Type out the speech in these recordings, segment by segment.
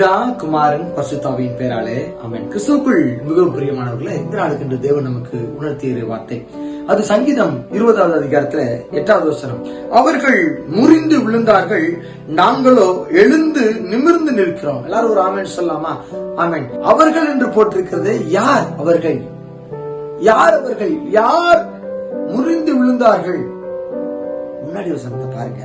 பிதா குமாரன் பசுத்தாவின் பேராலே அவன் கிறிஸ்துக்குள் மிகவும் பிரியமானவர்களை இந்த நாளுக்கு என்று தேவன் நமக்கு உணர்த்திய வார்த்தை. அது சங்கீதம் இருபதாவது அதிகாரத்துல எட்டாவது வசனம். அவர்கள் முறிந்து விழுந்தார்கள் நாங்களோ எழுந்து நிமிர்ந்து நிற்கிறோம். எல்லாரும் ஒரு ஆமேன் சொல்லலாமா? ஆமேன். அவர்கள் என்று போட்டிருக்கிறது யார் அவர்கள்? யார் அவர்கள்? யார் முறிந்து விழுந்தார்கள்? முன்னாடி வசனத்தை பாருங்க.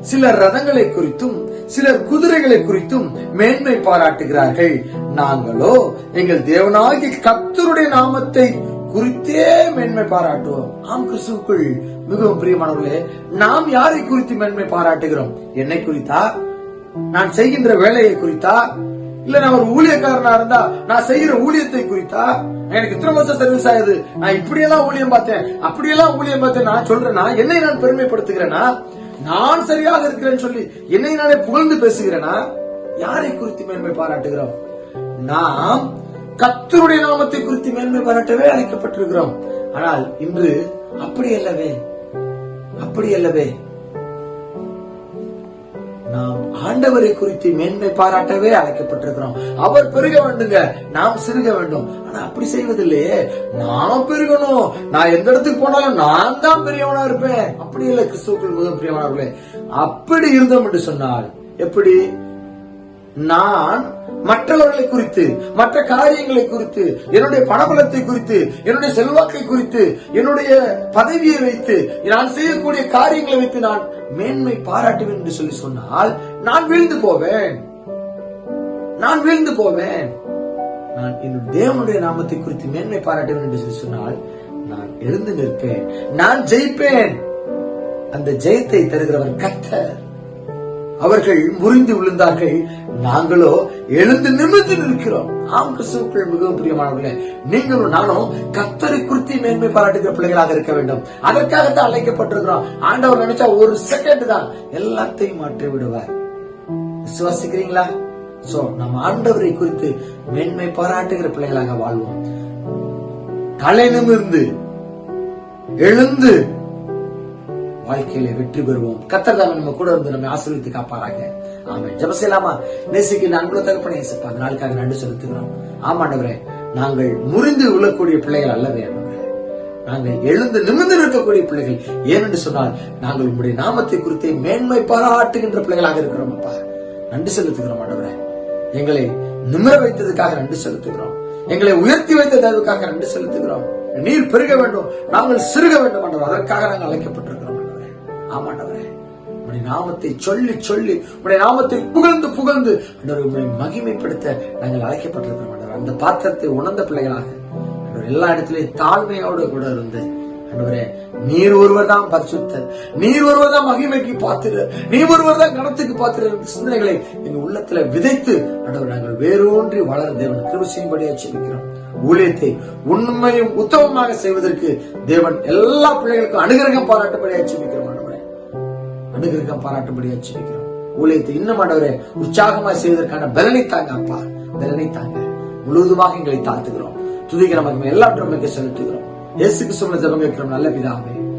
சிலர் ரதங்களை குறித்தும் சிலர் குதிரைகளை குறித்தும் மேன்மை பாராட்டுகிறார்கள். நாங்களோ எங்கள் தேவனாகி கத்தருடைய நாமத்தை குறித்தே மேன்மை பாராட்டுவோம். ஆம் கிறிஸ்துக்குள் மிகவும் பிரியமானவர்களே நாம் யாரை குறித்து மேன்மை பாராட்டுகிறோம்? என்னை குறித்தா? நான் செய்கின்ற வேலையை குறித்தா? இல்ல நான் ஒரு ஊழியக்காரனா இருந்தா நான் செய்யற ஊழியத்தை குறித்தா எனக்கு இத்தனை வருஷம் சர்வீஸ் ஆகுது. நான் இப்படியெல்லாம் ஊழியம் பார்த்தேன் அப்படியெல்லாம் ஊழியம் பார்த்தேன். நான் சொல்றேன்னா என்னை நான் பெருமைப்படுத்துகிறேனா? நான் சரியாக இருக்கிறேன்னு சொல்லி என்னை நானே புகழ்ந்து பேசுகிறேனா? யாரை குறித்து மேன்மை பாராட்டுகிறோம்? நாம் கத்தருடைய நாமத்தை குறித்து மேன்மை பாராட்டவே அழைக்கப்பட்டிருக்கிறோம். ஆனால் இன்று அப்படி அல்லவே அப்படி அல்லவே நாம் ஆண்டவரை குறித்து மேன்மை பாராட்டவே அழைக்கப்பட்டிருக்கிறோம். அவர் பெருக வேண்டுங்க நாம் சிறுக வேண்டும். ஆனா அப்படி செய்வதில்லையே. நான் பெருகணும். நான் எந்த இடத்துக்கு போனாலும் நான் தான் பெரியவனா இருப்பேன். அப்படி இல்லை கிறிஸ்துவுக்குள் மிக பிரியமானவர்களே. அப்படி இருந்தோம் என்று சொன்னால் எப்படி? நான் மற்றவர்களை குறித்து மற்ற காரியங்களை குறித்து என்னுடைய பணபலத்தை குறித்து என்னுடைய செல்வாக்கை குறித்து என்னுடைய பதவியை வைத்து நான் செய்யக்கூடிய காரியங்களை வைத்து நான் மேன்மை பாராட்டுவேன் என்று சொல்லி சொன்னால் நான் வீழ்ந்து போவேன். நான் வீழ்ந்து போவேன். நான் என்னுடைய தேவனுடைய நாமத்தை குறித்து மேன்மை பாராட்டுவேன் என்று சொல்லி சொன்னால் நான் எழுந்து நிற்பேன். நான் ஜெயிப்பேன். அந்த ஜெயத்தை தருகிறவர் கத்தர் அவர்கள் முறிந்து விழுந்தார்கள். நாங்களோ எழுந்து நிமிர்ந்து நிற்கிறோம். ஆம் கிறிஸ்துவுக்குள் மிகவும் பிரியமானவர்களே நீங்களும் நானும் கத்தரை குறித்து மேன்மை பாராட்டுகிற பிள்ளைகளாக இருக்க வேண்டும். அதற்காகத்தான் அழைக்கப்பட்டிருக்கிறோம். ஆண்டவர் நினைச்சா ஒரு செகண்ட் தான் எல்லாத்தையும் மாற்றி விடுவார். விசுவாசிக்கிறீங்களா? சோ நம்ம ஆண்டவரை குறித்து மேன்மை பாராட்டுகிற பிள்ளைகளாக வாழ்வோம். தலை நிமிர்ந்து எழுந்து வாழ்க்கையில வெற்றி பெறுவோம். கத்தர்தாம நம்ம கூட இருந்து நம்ம ஆசீர்வித்து காப்பாராங்க ஆமா ஜப செய்யலாமா? நேசிக்கு அன்புல தகப்பனை இயேசுப்பா அந்த நாளுக்காக நன்றி செலுத்துகிறோம். ஆமாண்டவரே நாங்கள் முறிந்து விழக்கூடிய பிள்ளைகள் அல்லவே நாங்கள் எழுந்து நிமிர்ந்து நிற்கக்கூடிய பிள்ளைகள். ஏனென்று சொன்னால் நாங்கள் உங்களுடைய நாமத்தை குறித்து மேன்மை பாராட்டுகின்ற பிள்ளைகளாக இருக்கிறோம் அப்பா. நன்றி செலுத்துகிறோம் ஆண்டவரே. எங்களை நிமிர வைத்ததுக்காக நன்றி செலுத்துகிறோம். எங்களை உயர்த்தி வைத்ததற்காக நன்றி செலுத்துகிறோம். நீர் பெருக வேண்டும். நாங்கள் சிறுக வேண்டும் ஆண்டவர். அதற்காக நாங்கள் அழைக்கப்பட்டிருக்கிறோம். ஆமாண்டவரே உடைய நாமத்தை சொல்லி சொல்லி உடைய நாமத்தை புகழ்ந்து புகழ்ந்து உங்களை மகிமைப்படுத்த நாங்கள் அழைக்கப்பட்டிருக்கிறோம் ஆண்டவர். அந்த பாத்திரத்தை உணர்ந்த பிள்ளைகளாக எல்லா இடத்திலையும் தாழ்மையோடு கூட இருந்து ஆண்டவரே நீர் ஒருவர் தான் பரிசுத்தர். நீர் ஒருவர் தான் மகிமைக்கு பாத்திர நீர் ஒருவர் தான் கணத்துக்கு பாத்திர சிந்தனைகளை எங்க உள்ளத்துல விதைத்து ஆண்டவர் நாங்கள் வேரூன்றி வளர தேவன் கிருபை செய்யும்படியா செபிக்கிறோம். ஊழியத்தை உண்மையும் உத்தமமாக செய்வதற்கு தேவன் எல்லா பிள்ளைகளுக்கும் அனுகிரகம் பாராட்டும்படியா செபிக்கிறோம். அனுகிரகம் பாராட்டும்படியா செபிக்கிறோம் ஊழியத்தை இன்னும் ஆண்டவரே உற்சாகமா செய்வதற்கான பலனை தாங்க அப்பா. பலனை தாங்க. முழுவதுமாக எங்களை தாழ்த்துகிறோம். துதிக்கிற மகிமை எல்லாவற்றும் செலுத்துகிறோம். இயேசுக்கு கிறிஸ்துவின் ஜெபம் வைக்கிறோம். நல்ல பிதாவே.